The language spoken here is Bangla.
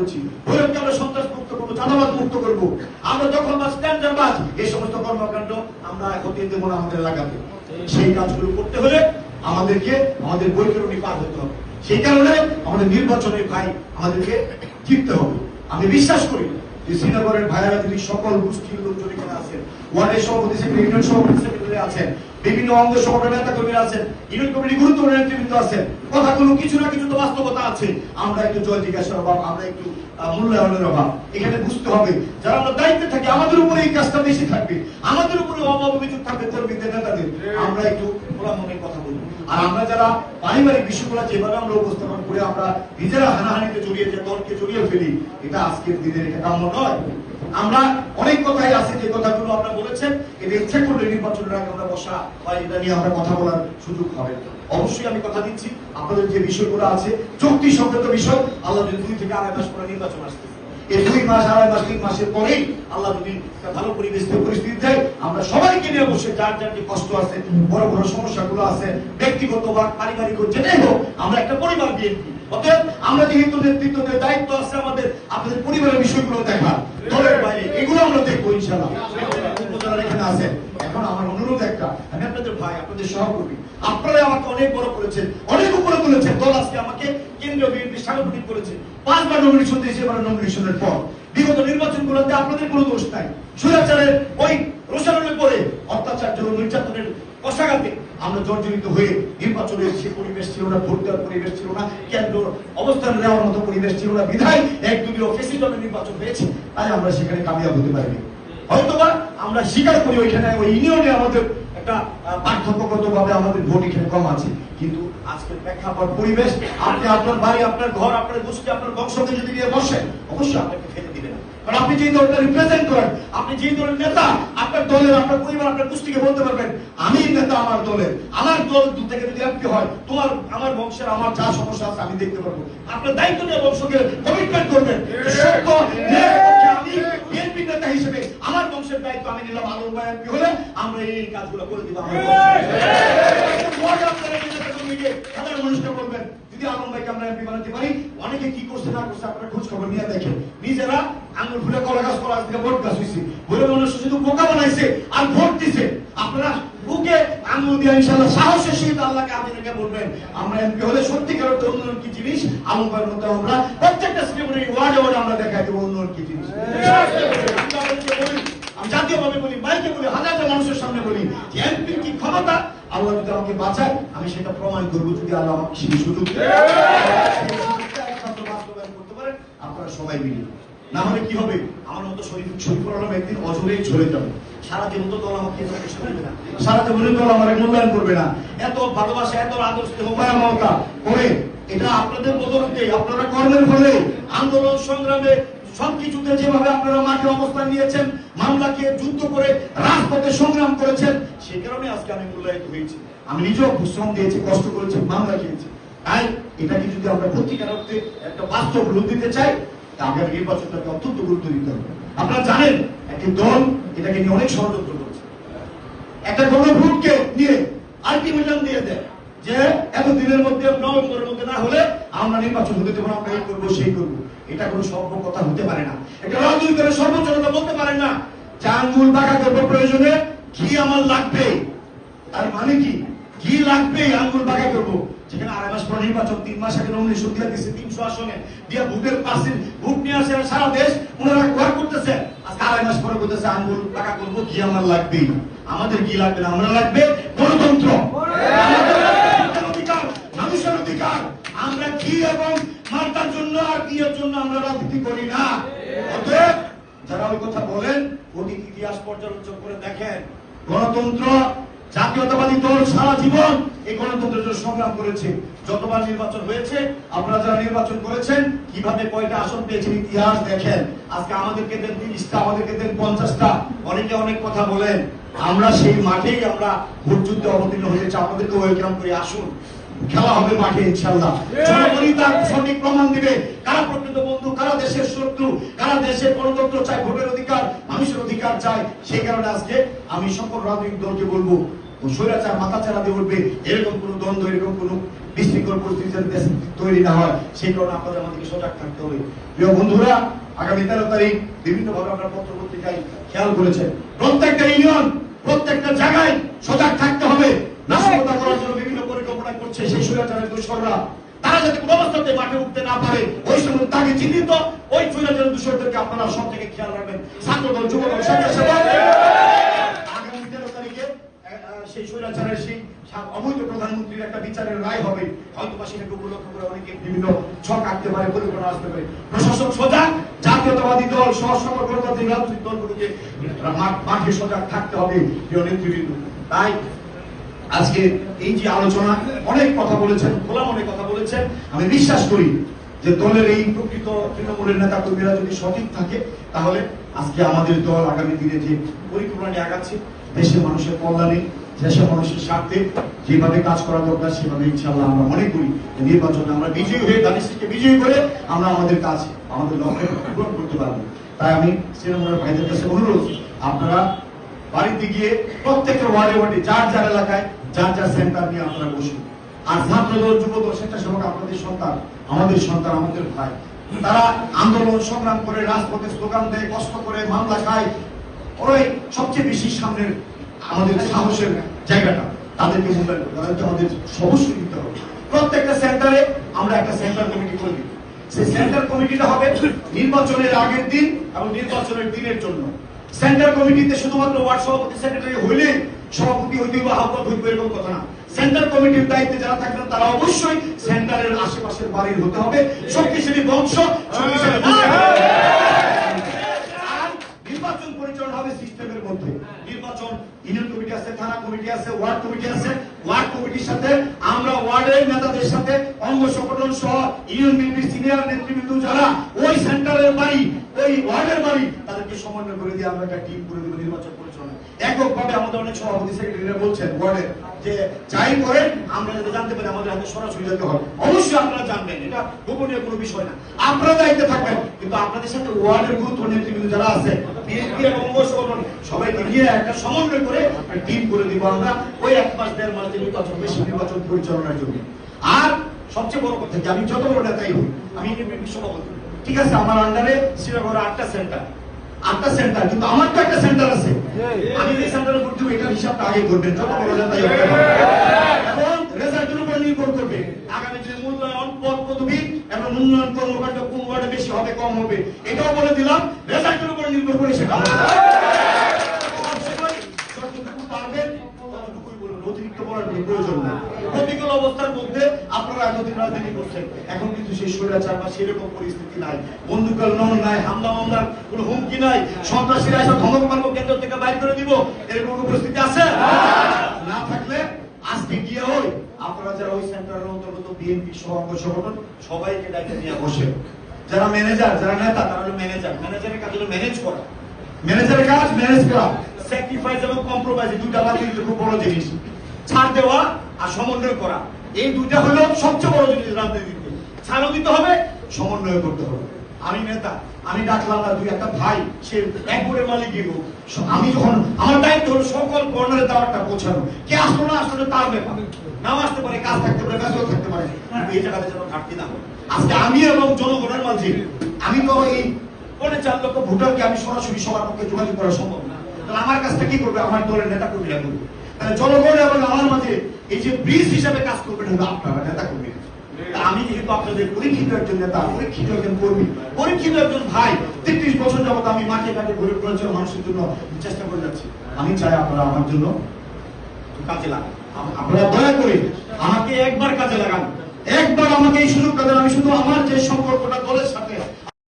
করেছি। ভৈরবকে আমরা সন্ত্রাস মুক্ত করব চাঁদাবাদ মুক্ত করব। আমরা যখন বা স্ট্যান্ডার্ড এই সমস্ত কর্মকাণ্ড আমরা হতে দেবো না আমাদের এলাকাতে সেই কাজগুলো করতে হলে আমাদেরকে, আমাদের বৈতরণী পার হতে হবে। সেই কারণে আমাদের নির্বাচনের ভাই আমাদেরকে জিততে হবে। আমি বিশ্বাস করি যে শ্রীনগরের ভাইয়েরা যদি সকল গোষ্ঠীর লোকজন এখানে আছেন ওয়ার্ডের সভাপতি, সেক্রেটারি, ইউনিয়ন সভাপতি, সেক্রেটারি আছেন বিভিন্ন অঙ্গ সংগঠনের নেতা কর্মীরা আছেন, ইউনিয়ন কমিটি গুরুত্বপূর্ণ নেতৃবৃন্দ আছেন। কথাগুলো কিছু না কিছু তো বাস্তবতা আছে। আমরা একটু জয় জিজ্ঞাসার অভাব, আমরা একটু মূল্যায়নের অভাব। এখানে বুঝতে হবে, যারা আমরা দায়িত্বে থাকি, আমাদের উপরে এই কাজটা বেশি থাকবে। আমাদের উপরে অভাব অভিযোগ থাকবে কর্মীদের, নেতাদের। আমরা একটু খোলা মনে কথা বলব। আর আমরা যারা পারিবারিক বিষয়গুলো যেভাবে আমরা উপস্থাপন করে আমরা নিজেরা হানাহানিতে জড়িয়ে যে দলকে জড়িয়ে ফেলি, এটা আজকের দিনের এটা কাম্য নয়। আমরা অনেক কথাই আছে যে কথাগুলো আমরা বলেছেন এটা ইচ্ছা নির্বাচনের আমরা আপনাদের যে বিষয়গুলো আছে যুক্তিসঙ্গত বিষয়, আল্লাহ যদি দুই থেকে আড়াই মাস পরে নির্বাচন আসতেছে এই দুই মাস, আড়াই মাস, তিন মাসের পরেই আল্লাহ যদি ভালো পরিবেশ পরিস্থিতি দেয়, আমরা সবাইকে নিয়ে বসে যার যার যে কষ্ট আছে, বড় বড় সমস্যাগুলো আছে, ব্যক্তিগত বা পারিবারিক যেটাই হোক, আমরা একটা পরিবার বিএনপি অতএব আমরা যেহেতু নেতৃত্ব দেওয়ার দায়িত্ব আছে আমাদের, আপনাদের পরিবারের বিষয়গুলো দেখা দলের বাইরে, এগুলো আমরা দেখব ইনশাল্লাহ যারা এখানে আছেন, এখন আমার অনুরোধ একটা, আমি আপনাদের ভাই, আপনাদের সহকর্মী আপনারা আমাকে অনেক বড় করেছেন, অনেক উপরে তুলেছেন। দল আজকে আমাকে কেন্দ্রীয় বিএনপি সাংগঠনিক করেছে। পাঁচবার নমিনেশন দিয়েছে এবার নমিনেশনের পর। বিগত নির্বাচনগুলোতে আপনাদের কোনো দোষ নাই। সুরাচারের ওই রোশানের পরে অত্যাচার জন্য নির্যাতনের কষাঘাতে। আমরা জর্জরিত হয়ে নির্বাচনের সে পরিবেশ ছিল না, ভোট দেওয়ার পরিবেশ ছিল না, কেন্দ্র অবস্থান নেওয়ার মতো পরিবেশ ছিল না। বিধায় এক দুটি অফিসি দলের নির্বাচন হয়েছে, তাই আমরা সেখানে কামিয়াব হতে পারিনি। হয়তোবা আমরা স্বীকার করি ওইখানে ওই ইউনিয়নে আমাদের একটা আহ, পার্থক্যগত ভাবে আমাদের ভোট এখানে কম আছে। কিন্তু আজকের প্রেক্ষাপট পরিবেশ আপনি আপনার বাড়ি আপনার ঘর আপনার গোষ্ঠী আপনার বংশকে যদি নিয়ে বসেন অবশ্যই আপনাকে ফেলে দিবে না। কারণ আপনি যেই দলটা রিপ্রেজেন্ট করেন আপনি যেই দলের নেতা আপনার দলের আপনার পরিবার আপনার গোষ্ঠীকে বলতে পারবেন আমি নেতা আমার দলের। আমার দল দু থেকে যদি এমপি হয় তোমার আমার বংশের আমার যা সমস্যা আছে আমি দেখতে পারব। আপনার দায়িত্ব নিয়ে বংশকে কমিটমেন্ট করবেন। সত্য ন্যায় পক্ষে আমি বিএনপি নেতা হিসেবে আমার বংশের দায়িত্ব আমি নিলাম আলম ভাই এমপি হলে আমরা এই কাজগুলো করে দিব। সাধারণ মানুষকে বলবেন। যদি আলম ভাইকে আমরা এমপি বানাতে পারি অনেকে কি করছে না করছে আপনারা খোঁজ খবর নিয়ে দেখেন। নিজেরা আঙুল ফুলে কলা গাছ কলা গাছ থেকে ভোট গাছ হয়েছে বলে মানুষ শুধু বোকা বানাইছে আর ভোট দিছে। আপনারা বুকে আঙুল দিয়ে ইনশাআল্লাহ সাহসের সহিত আল্লাহকে আপনি রেখে বলবেন আমরা এমপি হলে সত্যিকার অর্থে উন্নয়ন কি জিনিস? আলম ভাইয়ের মধ্যে আমরা প্রত্যেকটা সিনেমার ওয়ার্ডে ওয়ার্ডে আমরা দেখাই দেবো উন্নয়ন কি জিনিস আমি আপনাদেরকে বলি, আমি জাতীয়ভাবে বলি মাইকে বলি হাজার মানুষের সামনে বলি যে এমপির কি ক্ষমতা? আল্লাহ যদি আমাকে বাঁচায় আমি সেটা প্রমাণ করব যদি আল্লাহ আমাকে সেই সুযোগ আপনারা সবাই মিলে। না হলে কি হবে? আমার মতো আলম একদিন অজরেই যাবে। সারা জীবন তো দল আমাকে এত করবে না। সারা দল আমার মূল্যায়ন করবে না। এত ভালোবাসা এত আদর স্নেহ মায়া মমতা করে এটা আপনাদের বদলতে আপনারা কর্মের ফলে আন্দোলন সংগ্রামে সবকিছুতে যেভাবে আপনারা মাঠে অবস্থান নিয়েছেন, মামলাকে যুদ্ধ করে রাজপথে সংগ্রাম করেছেন সেই কারণে আজকে আমি মূল্যায়িত হয়েছি। আমি নিজেও পরিশ্রম দিয়েছি, কষ্ট করেছি, মামলা খেয়েছি। তাই এটাকে যদি আমরা প্রতিকার অর্থে একটা বাস্তব রূপ দিতে চাই, তা আগামী নির্বাচনটাকে অত্যন্ত গুরুত্ব দিতে হবে। আপনারা জানেন, একটি দল এটাকে নিয়ে অনেক ষড়যন্ত্র করছে। একটা গণভোটকে নিয়ে আলটিমেটাম দিয়ে দেয়। যে এত দিনের মধ্যে, নভেম্বরের মধ্যে না হলে আমরা নির্বাচন হতে দেবো আমরা এই করব, সেই করব। এটা কোনো সভ্য কথা হতে পারে না। একটা রাজনৈতিক দলের সর্বোচ্চ নেতা বলতে পারেন না। যে আঙ্গুল বাঁকা করব প্রয়োজনে ঘি আমার লাগবে। তার মানে কি? ঘি লাগবে, আঙ্গুল বাঁকা করব। যেখানে আড়াই মাস পর নির্বাচন, তিন মাস আগে নমিনেশন দিয়ে দিচ্ছে তিনশো আসনে। দিয়ে ভোটের পার্সেন্ট ভোট নিয়ে আসে সারা দেশ ওনারা ঘর করতেছে। আজকে আড়াই মাস পরে বলতেছে, আঙ্গুল টাকা করব, ঘি আমার লাগবেই। আমাদের ঘি লাগবে না, আমরা লাগবে গণতন্ত্র। এবং মার্কার জন্য আর ঘিয়ের জন্য আমরা রাজনীতি করি না। অতএব যারা ওই কথা বলেন, অতীত ইতিহাস পর্যালোচনা করে দেখেন, গণতন্ত্র, জাতীয়তাবাদী দল সারা জীবন এই গণতন্ত্রের জন্য সংগ্রাম করেছে। যতবার নির্বাচন হয়েছে, আপনারা যারা নির্বাচন করেছেন, কীভাবে কয়টা আসন পেয়েছেন ইতিহাস দেখেন। আজকে আমাদেরকে দেন তিরিশটা, আমাদেরকে দেন পঞ্চাশটা। অনেকে অনেক কথা বলেন। আমরা সেই মাঠেই আমরা ভোট যুদ্ধে অবতীর্ণ হয়েছে। আপনাদেরকে ওয়েলকাম করে আসুন। খেলা হবে মাঠে ইনশাল্লাহ জনগণই তার সঠিক প্রমাণ দিবে। কারা প্রকৃত বন্ধু কারা দেশের শত্রু কারা দেশের গণতন্ত্র চায় ভোটের অধিকার মানুষের অধিকার চায় সেই কারণে আজকে আমি সকল রাজনৈতিক দলকে বলব স্বৈরাচার মাথা চারা দিয়ে উঠবে এরকম কোনো দ্বন্দ্ব এরকম কোনো বিশৃঙ্খল পরিস্থিতি যাতে তৈরি না হয়। সেই কারণে আপনাদের আমাদেরকে সজাগ থাকতে হবে। প্রিয় বন্ধুরা আগামী তেরো তারিখ বিভিন্ন ভাবে আপনার পত্র পত্রিকায় খেয়াল করেছেন। প্রত্যেকটা ইউনিয়ন প্রত্যেকটা জায়গায় সজাগ থাকতে হবে। নাশকতা করার জন্য বিভিন্ন পরিকল্পনা করছে সেই স্বৈরাচারের দোষররা তারা যাতে কোনো অবস্থাতে মাঠে উঠতে না পারে ওই সময় তাকে চিহ্নিত ওই স্বৈরাচারের দোষরদেরকে আপনারা সব থেকে খেয়াল রাখবেন। ছাত্রদল আহ, সেই স্বৈরাচারের সেই অবৈধ প্রধানমন্ত্রীর একটা বিচারের রায় হবে। হয়তো বা সেটাকে উপলক্ষ করে অনেকে বিভিন্ন ছক আঁকতে পারে পরিকল্পনা আসতে পারে। প্রশাসন সজাগ জাতীয়তাবাদী দল রাজনৈতিক দলগুলোকে মাঠে সজাগ থাকতে হবে প্রিয় নেতৃবৃন্দ। তাই আজকে এই যে আলোচনা, অনেক কথা বলেছেন, খোলা মনে কথা বলেছেন। আমি বিশ্বাস করি যে দলের এই প্রকৃত তৃণমূলের নেতা কর্মীরা যদি সঠিক থাকে, তাহলে আজকে আমাদের দল আগামী দিনে যে পরিকল্পনা নিয়ে আগাচ্ছে দেশের মানুষের কল্যাণে দেশের মানুষের স্বার্থে যেভাবে কাজ করা দরকার, সেভাবে ইনশাল্লাহ আমরা মনে করি নির্বাচনে আমরা বিজয়ী হয়ে দানিশকে বিজয়ী করে আমরা আমাদের কাজ, আমাদের লক্ষ্য পূরণ করতে পারব। তাই আমি তৃণমূলের ভাইদের কাছে অনুরোধ, আপনারা বাড়িতে গিয়ে প্রত্যেকটা ওয়ার্ডে ওয়ার্ডে, যার যার এলাকায় যার যার সেন্টার নিয়ে আপনারা বসুন আর ছাত্রদল, যুবদল, স্বেচ্ছাসেবক আপনাদের সন্তান, আমাদের সন্তান, আমাদের ভাই। তারা আন্দোলন, সংগ্রাম করে, রাজপথে স্লোগান দেয়, কষ্ট করে, মামলা খায়। ওরাই সবচেয়ে বেশি সামনের আমাদের সাহসের জায়গাটা। তাদেরকে মূল্যায়ন করতে তাদেরকে আমাদের অবশ্যই দিতে হবে। প্রত্যেকটা সেন্টারে আমরা একটা সেন্টার কমিটি করে দিই। সেই সেন্টার কমিটিটা হবে নির্বাচনের আগের দিন এবং নির্বাচনের দিনের জন্য। সেন্টার কমিটিতে শুধুমাত্র ওয়ার্ড সভাপতি সেক্রেটারি হইলে সভাপতি হইতে বা আহ্বায়ক হইতে এরকম কথা না। সেন্টার কমিটির দায়িত্বে যারা থাকবেন, তারা অবশ্যই সেন্টারের আশেপাশের বাড়ির হতে হবে। শক্তিশালী বংশ নির্বাচন পরিচালনা হবে সিস্টেমের মধ্যে। নির্বাচন, ইউনিয়ন কমিটি আছে, থানা কমিটি আছে, ওয়ার্ড কমিটি আছে। ওয়ার্ড কমিটির সাথে আমরা ওয়ার্ডের নেতাদের সাথে অঙ্গ সংগঠন সহ ইউনিয়ন সিনিয়র নেতৃবৃন্দ যারা ওই সেন্টারের বাড়ি, ওই ওয়ার্ডের বাড়ি, তাদেরকে সমন্বয় করে দিয়ে আমরা একটা টিম করে দেবো নির্বাচন এককভাবে আমাদের অনেক সভাপতি সেক্রেটারিরা বলছেন ওয়ার্ডের যে যাই করেন, আমরা যাতে জানতে পারি আমাদের হাতে সরাসরি যেতে হবে। অবশ্যই আপনারা জানবেন, এটা গোপনীয় কোনো বিষয় না। আপনারা দায়িত্বে থাকবেন, কিন্তু আপনাদের সাথে ওয়ার্ডের গুরুত্ব নেতৃবৃন্দ যারা আছে, বিএনপি এবং সংগঠন সবাইকে নিয়ে একটা সমন্বয় করে টিম করে দিব আমরা ওই এক মাস, দেড় মাস যে নির্বাচন, বেশি নির্বাচন পরিচালনার জন্য। আর সবচেয়ে বড় কথা যে আমি যত বড় নেতাই হই আমি সভাপতি। ঠিক আছে, আমার আন্ডারে শ্রীনগরে আটটা সেন্টার আটটা সেন্টার কিন্তু আমার তো একটা সেন্টার আছে। আমি যে সেন্টারে ভর্তি হই এটার হিসাবটা আগে করবেন যত বড় নেতাই হোক না কেন। রেজাল্টের উপর নির্ভর করবে। আগামী যে মূল্যায়ন পদ পদবি এবং মূল্যায়ন কর্মকাণ্ড কোন ওয়ার্ডে বেশি হবে কম হবে এটাও বলে দিলাম রেজাল্টের উপর নির্ভর করে সেটা হবে। সবসময় যতটুকু পারবেন ততটুকুই বলুন অতিরিক্ত বলার কোনো প্রয়োজন নেই প্রতিকূল অবস্থার মধ্যে এতদিন রাজনীতি করছেন, এখন কিন্তু সেই স্বৈরাচার বা সেরকম পরিস্থিতি নাই। বন্দুকের নন, নাই, হামলা, মামলার কোনো হুমকি নাই। সন্ত্রাসীরা এসব ধমক মারবো কেন্দ্র থেকে বাইর করে দিব। এরকম কোনো পরিস্থিতি আছে? না থাকলে আজকে গিয়ে ওই আপনারা যারা ওই সেন্টারের অন্তর্গত বিএনপি সহ সংগঠন, সবাইকে ডাইতে নিয়ে বসে। যারা ম্যানেজার, যারা নেতা, তারা হলো ম্যানেজার। ম্যানেজারের কাজ হলো ম্যানেজ করা। ম্যানেজারের কাজ ম্যানেজ করা। স্যাক্রিফাইস এবং কম্প্রোমাইজ দুইটা বাদ দিলে খুব বড় জিনিস। ছাড় দেওয়া আর সমন্বয় করা। এই দুইটা হলো সবচেয়ে বড় জিনিস রাজনীতিতে ছাড়ও দিতে হবে, সমন্বয় করতে হবে। আমি নেতা, আমি ডাকলাম না দুই, একটা ভাই, সে এক করে মালিক হোক আমি যখন, আমার দায়িত্ব হলো সকল কর্নারে দাওয়ারটা পৌঁছানো। কে আসলো না আসলে তার ব্যাপার। নাও আসতে পারে, কাজ থাকতে পারে ব্যস্ত থাকতে পারে। এই জায়গাতে যেন ঘাটতি না হয়। আজকে আমি এবং জনগণের মাঝে, আমি তো এই পৌনে চার লক্ষ ভোটারকে আমি সরাসরি সবার পক্ষে যোগাযোগ করা সম্ভব না। তাহলে আমার কাজটা কি করবে? আমার দলের নেতা কর্মীরা করবে তাহলে জনগণ এবং আমার মাঝে এই যে ব্রিজ হিসাবে কাজ করবেন হলো আপনারা নেতা কর্মীরা তা আমি যেহেতু আপনাদের পরীক্ষিত একজন নেতা, পরীক্ষিত একজন কর্মী, পরীক্ষিত একজন ভাই, তেত্রিশ বছর যাবত আমি মাঠে ঘাটে মানুষের জন্য চেষ্টা করে যাচ্ছি। আমি চাই আপনারা আমার জন্য কাজে লাগান। আপনারা দয়া করে আমাকে একবার কাজে লাগান। একবার আমাকে এই সুযোগটা দেন। আমি শুধু আমার যে সম্পর্কটা দলের সাথে